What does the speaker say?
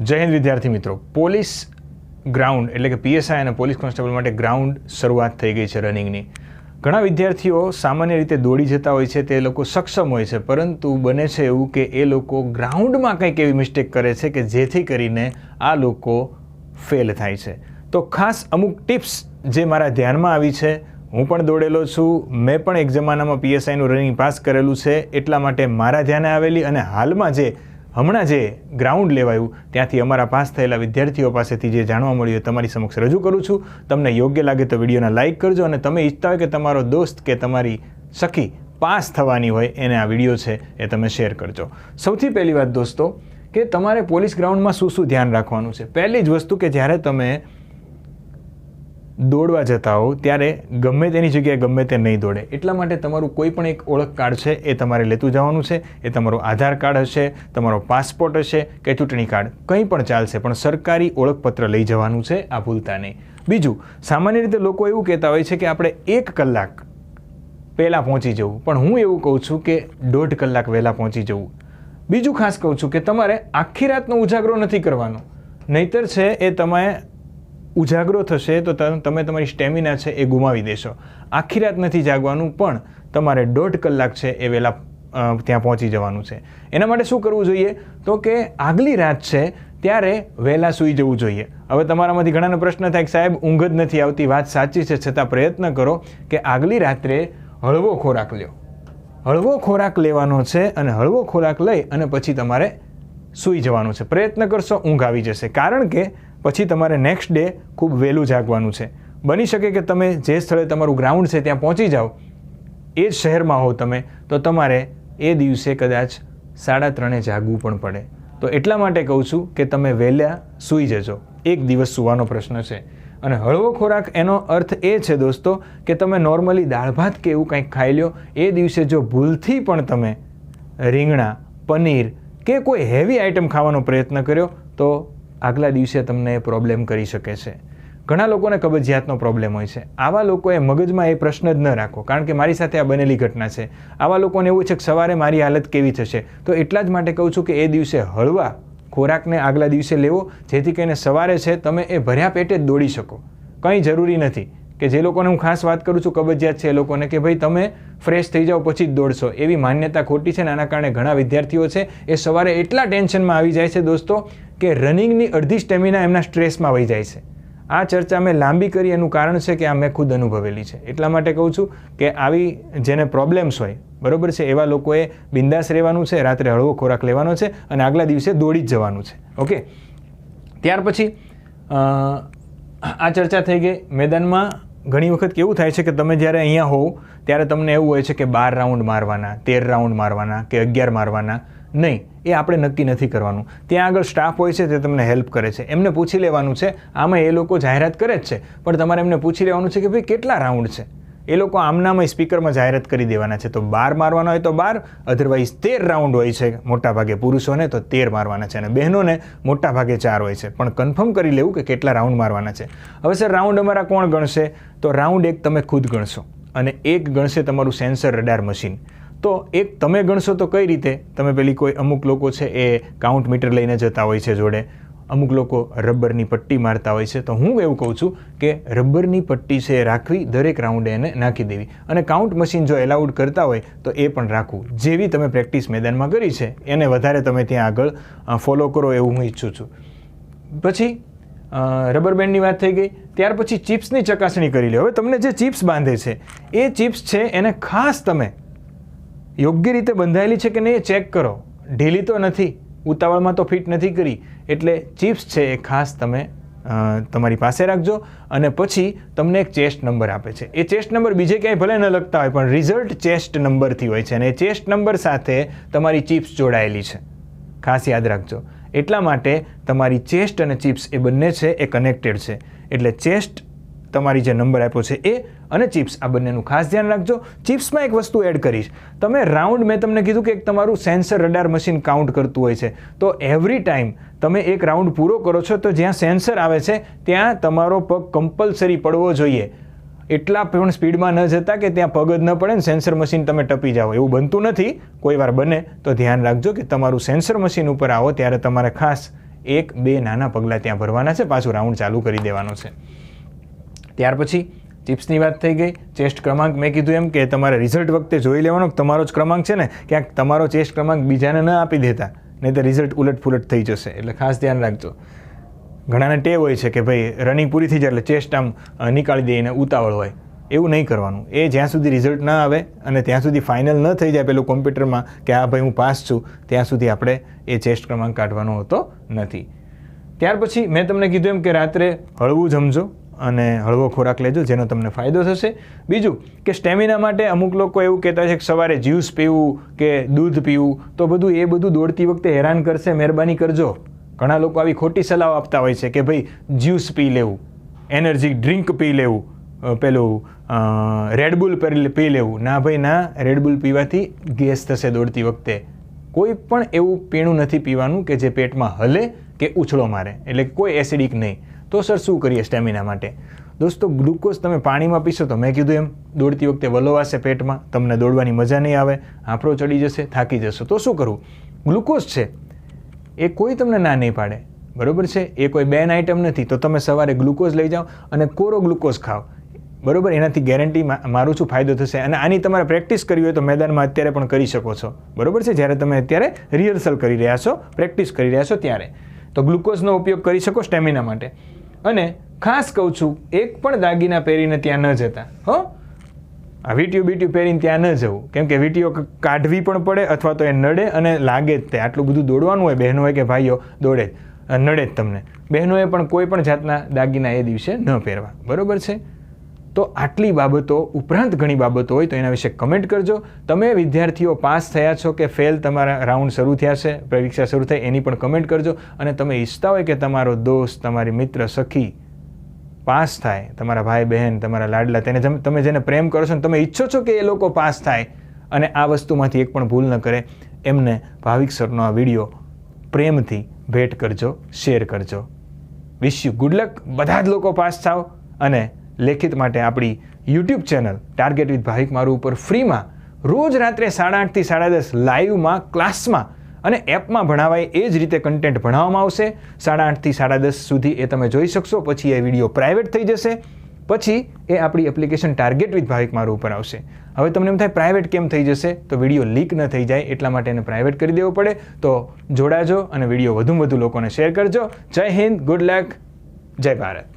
જય હિન્દ, વિદ્યાર્થી મિત્રો. પોલીસ ગ્રાઉન્ડ, એટલે કે પીએસઆઈ અને પોલીસ કોન્સ્ટેબલ માટે ગ્રાઉન્ડ શરૂઆત થઈ ગઈ છે રનિંગની. ઘણા વિદ્યાર્થીઓ સામાન્ય રીતે દોડી જતા હોય છે, તે લોકો સક્ષમ હોય છે, પરંતુ બને છે એવું કે એ લોકો ગ્રાઉન્ડમાં કંઈક એવી મિસ્ટેક કરે છે કે જેથી કરીને આ લોકો ફેલ થાય છે. તો ખાસ અમુક ટિપ્સ જે મારા ધ્યાનમાં આવી છે. હું પણ દોડેલો છું. મેં પણ એક જમાનામાં પીએસઆઈનું રનિંગ પાસ કરેલું છે. એટલા માટે મારા ધ્યાને આવેલી અને હાલમાં જે હમણાં જે ગ્રાઉન્ડ લેવાયું, ત્યાંથી અમારા પાસ થયેલા વિદ્યાર્થીઓ પાસેથી જે જાણવા મળ્યું તમારી સમક્ષ રજૂ કરું છું. તમને યોગ્ય લાગે તો વિડીયોને લાઇક કરજો અને તમે ઈચ્છતા હોય કે તમારો દોસ્ત કે તમારી સખી પાસ થવાની હોય, એને આ વીડિયો છે એ તમે શેર કરજો. સૌથી પહેલી વાત દોસ્તો, કે તમારે પોલીસ ગ્રાઉન્ડમાં શું શું ધ્યાન રાખવાનું છે? પહેલી જ વસ્તુ કે જ્યારે તમે દોડવા જતા હોવ, ત્યારે ગમે તેની જગ્યાએ ગમે તે નહીં દોડે. એટલા માટે તમારું કોઈ પણ એક ઓળખ કાર્ડ છે, એ તમારે લેતું જવાનું છે, એ તમારું આધાર કાર્ડ હશે, તમારો પાસપોર્ટ હશે, કે ચૂંટણી કાર્ડ, કંઈ પણ ચાલશે, પણ સરકારી ઓળખપત્ર લઈ જવાનું છે, આ ભૂલતા નહીં. બીજું, સામાન્ય રીતે લોકો એવું કહેતા હોય છે કે આપણે એક કલાક પહેલાં પહોંચી જવું, પણ હું એવું કહું છું કે દોઢ કલાક વહેલાં પહોંચી જવું. બીજું ખાસ કહું છું કે તમારે આખી રાતનો ઉજાગરો નથી કરવાનો. નહીતર છે એ તમે ઉજાગરો થશે તો તમે તમારી સ્ટેમિના છે એ ગુમાવી દેશો. આખી રાત નથી જાગવાનું, પણ તમારે દોઢ કલાક છે એ વહેલા ત્યાં પહોંચી જવાનું છે. એના માટે શું કરવું જોઈએ? તો કે આગલી રાત છે ત્યારે વહેલા સૂઈ જવું જોઈએ. હવે તમારામાંથી ઘણાનો પ્રશ્ન થાય કે સાહેબ, ઊંઘ જ નથી આવતી. વાત સાચી છે, છતાં પ્રયત્ન કરો કે આગલી રાત્રે હળવો ખોરાક લ્યો. હળવો ખોરાક લેવાનો છે અને હળવો ખોરાક લઈ અને પછી તમારે સૂઈ જવાનું છે. પ્રયત્ન કરશો, ઊંઘ આવી જશે. કારણ કે પછી તમારે નેક્સ્ટ ડે ખૂબ વહેલું જાગવાનું છે. બની શકે કે તમે જે સ્થળે તમારું ગ્રાઉન્ડ છે ત્યાં પહોંચી જાઓ, એ જ શહેરમાં હો તમે, તો તમારે એ દિવસે કદાચ સાડા ત્રણે જાગવું પણ પડે. તો એટલા માટે કહું છું કે તમે વહેલા સૂઈ જજો. એક દિવસ સૂવાનો પ્રશ્ન છે. અને હળવો ખોરાક એનો અર્થ એ છે દોસ્તો કે તમે નોર્મલી દાળ ભાત કે એવું કંઈક ખાઈ લ્યો, એ દિવસે જો ભૂલથી પણ તમે રીંગણા, પનીર કે કોઈ હેવી આઇટમ ખાવાનો પ્રયત્ન કર્યો, તો આગલા દિવસે તમને પ્રોબ્લેમ કરી શકે છે. ઘણા લોકોને કબજિયાતનો પ્રોબ્લેમ હોય છે. આવા લોકોએ મગજમાં એ પ્રશ્ન જ ન રાખો. કારણ કે મારી સાથે આ બનેલી ઘટના છે. આવા લોકોને એવું છે કે સવારે મારી હાલત કેવી થશે? તો એટલા જ માટે કહું છું કે એ દિવસે હળવા ખોરાકને આગલા દિવસે લેવો, જેથી કરીને સવારે છે તમે એ ભર્યા પેટે જ દોડી શકો. કંઈ જરૂરી નથી કે જે લોકોને હું ખાસ વાત કરું છું, કબજિયાત છે એ લોકોને કે ભાઈ તમે ફ્રેશ થઈ જાઓ પછી જ દોડશો. એવી માન્યતા ખોટી છે ને આના કારણે ઘણા વિદ્યાર્થીઓ છે એ સવારે એટલા ટેન્શનમાં આવી જાય છે દોસ્તો કે રનિંગની અડધી સ્ટેમિના એમના સ્ટ્રેસમાં વહી જાય છે. આ ચર્ચા મેં લાંબી કરી, એનું કારણ છે કે આ મેં ખુદ અનુભવેલી છે. એટલા માટે કહું છું કે આવી જેને પ્રોબ્લેમ્સ હોય, બરોબર છે, એવા લોકોએ બિંદાસ રહેવાનું છે, રાત્રે હળવો ખોરાક લેવાનો છે અને આગલા દિવસે દોડી જ જવાનું છે. ઓકે ત્યાર પછી આ ચર્ચા થઈ ગઈ મેદાનમાં ઘણી વખત કેવું થાય છે કે તમે જ્યારે અહીંયા હોવ, ત્યારે તમને એવું હોય છે કે બાર રાઉન્ડ મારવાના, તેર રાઉન્ડ મારવાના કે અગિયાર મારવાના. નહીં, એ આપણે નક્કી નથી કરવાનું. ત્યાં આગળ સ્ટાફ હોય છે તે તમને હેલ્પ કરે છે. એમને પૂછી લેવાનું છે, આમાં એ લોકો જાહેરાત કરે જ છે. પણ તમારે એમને પૂછી લેવાનું છે કે, ભાઈ, કેટલા રાઉન્ડ છે? એ લોકો આમનામાં સ્પીકરમાં જાહેરાત કરી દેવાના છે. તો બાર મારવાના હોય તો બાર અધરવાઇઝ તેર રાઉન્ડ હોય છે મોટા ભાગે પુરુષોને તો તેર મારવાના છે અને બહેનોને મોટા ભાગે ચાર હોય છે. પણ કન્ફર્મ કરી લેવું કે કેટલા રાઉન્ડ મારવાના છે. હવે સર રાઉન્ડ અમારા કોણ ગણશે? તો રાઉન્ડ એક તમે ખુદ ગણશો અને એક ગણશે તમારું સેન્સર રડાર મશીન તો એક તમે ગણશો તો કઈ રીતે? તમે પેલી કોઈ અમુક લોકો છે એ કાઉન્ટ મીટર લઈને જતા હોય છે જોડે. અમુક લોકો રબરની પટ્ટી મારતા હોય છે. તો હું એવું કહું છું કે રબરની પટ્ટી છે એ રાખવી દરેક રાઉન્ડે એને નાખી દેવી. અને કાઉન્ટ મશીન જો એલાઉડ કરતા હોય તો એ પણ રાખવું. જેવી તમે પ્રેક્ટિસ મેદાનમાં કરી છે, એને વધારે તમે ત્યાં આગળ ફોલો કરો એવું હું ઈચ્છું છું. પછી રબર બેન્ડની વાત થઈ ગઈ. ત્યાર પછી ચિપ્સની ચકાસણી કરી લો હવે તમને જે ચિપ્સ બાંધે છે, એ ચિપ્સ છે, એને ખાસ તમે યોગ્ય રીતે બંધાયેલી છે કે નહીં એ ચેક કરો. ઢીલી તો નથી. ઉતાવળમાં તો ફિટ નથી કરી, એટલે ચિપ્સ છે એ ખાસ તમે તમારી પાસે રાખજો અને પછી તમને એક ચેસ્ટ નંબર આપે છે. એ ચેસ્ટ નંબર બીજે ક્યાંય ભલે ન લખતા હોય, પણ રિઝલ્ટ ચેસ્ટ નંબરથી હોય છે અને એ ચેસ્ટ નંબર સાથે તમારી ચિપ્સ જોડાયેલી છે. ખાસ યાદ રાખજો. એટલા માટે તમારી ચેસ્ટ અને ચિપ્સ એ બંને છે એ કનેક્ટેડ છે. એટલે ચેસ્ટ તમારી જે નંબર આપ્યો છે એ અને ચિપ્સ, આ બંનેનું ખાસ ધ્યાન રાખજો. ચિપ્સમાં એક વસ્તુ એડ કરીશ. તમે રાઉન્ડ મેં તમને કીધું કે એક તમારું સેન્સર રડાર મશીન કાઉન્ટ કરતું હોય છે. તો એવરી ટાઈમ તમે એક રાઉન્ડ પૂરો કરો છો, તો જ્યાં સેન્સર આવે છે, ત્યાં તમારો પગ કમ્પલસરી પડવો જોઈએ. એટલા પણ સ્પીડમાં ન જતા કે ત્યાં પગ જ ન પડે ને સેન્સર મશીન તમે ટપી જાઓ. એવું બનતું નથી. કોઈ વાર બને, તો ધ્યાન રાખજો કે તમારું સેન્સર મશીન ઉપર આવો, ત્યારે તમારે ખાસ એક બે નાના પગલાં ત્યાં ભરવાના છે. પાછું રાઉન્ડ ચાલુ કરી દેવાનો છે. ત્યાર પછી ચિપ્સની વાત થઈ ગઈ. ચેસ્ટ ક્રમાંક મેં કીધું એમ કે તમારે રિઝલ્ટ વખતે જોઈ લેવાનો તમારો જ ક્રમાંક છે ને? ક્યાંક તમારો ચેસ્ટ ક્રમાંક બીજાને ન આપી દેતા, નહીં તો રિઝલ્ટ ઉલટફુલટ થઈ જશે. એટલે ખાસ ધ્યાન રાખજો. ઘણાને ટેવ હોય છે કે ભાઈ, રનિંગ પૂરી થઈ જાય એટલે ચેસ્ટ આમ નીકાળી નીકાળી દઈને ઉતાવળ હોય. એવું નહીં કરવાનું. એ જ્યાં સુધી રિઝલ્ટ ના આવે અને ત્યાં સુધી ફાઇનલ ન થઈ જાય પેલું કોમ્પ્યુટરમાં કે હા ભાઈ હું પાસ છું, ત્યાં સુધી આપણે એ ચેસ્ટ ક્રમાંક કાઢવાનો હોતો નથી. ત્યાર પછી મેં તમને કીધું એમ કે રાત્રે હળવું જમજો. અને હળવો ખોરાક લેજો, જેનો તમને ફાયદો થશે. બીજું કે સ્ટેમિના માટે અમુક લોકો એવું કહેતા છે કે સવારે જ્યુસ પીવું કે દૂધ પીવું, તો બધું એ બધું દોડતી વખતે હેરાન કરશે, મહેરબાની કરજો. ઘણા લોકો આવી ખોટી સલાહ આપતા હોય છે કે ભાઈ જ્યુસ પી લેવું, એનર્જી ડ્રિંક પી લેવું પેલું રેડબુલ પી લેવું. ના ભાઈ, ના રેડબુલ પીવાથી ગેસ થશે દોડતી વખતે. કોઈ પણ એવું પીણું નથી પીવાનું કે જે પેટમાં હલે કે ઉછળો મારે. એટલે કોઈ એસિડિક નહીં. તો સર શું કરીએ સ્ટેમિના માટે? દોસ્તો, ગ્લુકોઝ તમે પાણીમાં પીશો તો મેં કીધું એમ, દોડતી વખતે વલોવાશે પેટમાં, તમને દોડવાની મજા નહીં આવે આંફળો ચડી જશે, થાકી જશો. તો શું કરવું ગ્લુકોઝ છે, એ કોઈ તમને ના નહીં પાડે. બરોબર છે? એ કોઈ બેન આઇટમ નથી, તો તમે સવારે ગ્લુકોઝ લઈ જાઓ અને કોરો ગ્લુકોઝ ખાઓ. બરોબર? એનાથી ગેરંટી મારું શું ફાયદો થશે? અને આની તમારે પ્રેક્ટિસ કરવી હોય તો મેદાનમાં અત્યારે પણ કરી શકો છો. બરોબર છે? જ્યારે તમે અત્યારે રિહર્સલ કરી રહ્યા છો પ્રેક્ટિસ કરી રહ્યા છો ત્યારે. તો ગ્લુકોઝનો ઉપયોગ કરી શકો સ્ટેમિના માટે. અને ખાસ કહું છું એક પણ દાગીના પહેરીને ત્યાં ન જતા હો? આ વીટીઓ બીટીઓ પહેરીને ત્યાં ન જવું. કેમ કે વીટીઓ કાઢવી પણ પડે અથવા તો એ નડે અને લાગે જ તે. આટલું બધું દોડવાનું હોય બહેનો હોય કે ભાઈઓ દોડે જ, નડે જ તમને. બહેનોએ પણ કોઈ પણ જાતના દાગીના એ દિવસે ન પહેરવા. બરાબર છે? તો આટલી બાબતો ઉપરાંત ઘણી બાબતો હોય તો એના વિશે કમેન્ટ કરજો. તમે વિદ્યાર્થીઓ પાસ થયા છો કે ફેલ તમારા રાઉન્ડ શરૂ થયા છે, પરીક્ષા શરૂ થઈ, એની પણ કમેન્ટ કરજો. અને તમે ઈચ્છતા હોય કે તમારો દોસ્ત, તમારી મિત્ર, સખી પાસ થાય, તમારા ભાઈ, બહેન, તમારા લાડલા, તેને તમે જેને પ્રેમ કરો છો ને તમે ઈચ્છો છો કે એ લોકો પાસ થાય અને આ વસ્તુમાંથી એક પણ ભૂલ ન કરે, એમને ભાવિક સરનો આ વીડિયો પ્રેમથી ભેટ કરજો, શેર કરજો. વિશ યુ ગુડ લક બધા જ લોકો પાસ થાવ અને લેખિત માટે આપણી YouTube channel Target with Bhavik મારું ઉપર ફ્રીમાં રોજ રાત્રે સાડા આઠથી સાડા દસ લાઈવમાં ક્લાસમાં અને એપમાં ભણાવાય એ જ રીતે કન્ટેન્ટ ભણાવવામાં આવશે. સાડા આઠથી સાડા દસ સુધી એ તમે જોઈ શકશો. પછી એ વીડિયો પ્રાઇવેટ થઈ જશે. પછી એ આપણી એપ્લિકેશન ટાર્ગેટ વિથ ભાવિક મારું ઉપર આવશે. હવે તમને એમ થાય પ્રાઇવેટ કેમ થઈ જશે? તો વીડિયો લીક ન થઈ જાય એટલા માટે એને પ્રાઇવેટ કરી દેવો પડે. તો જોડાજો અને વીડિયો વધુ વધુ લોકોને શેર કરજો. જય હિન્દ ગુડ લક જય ભારત.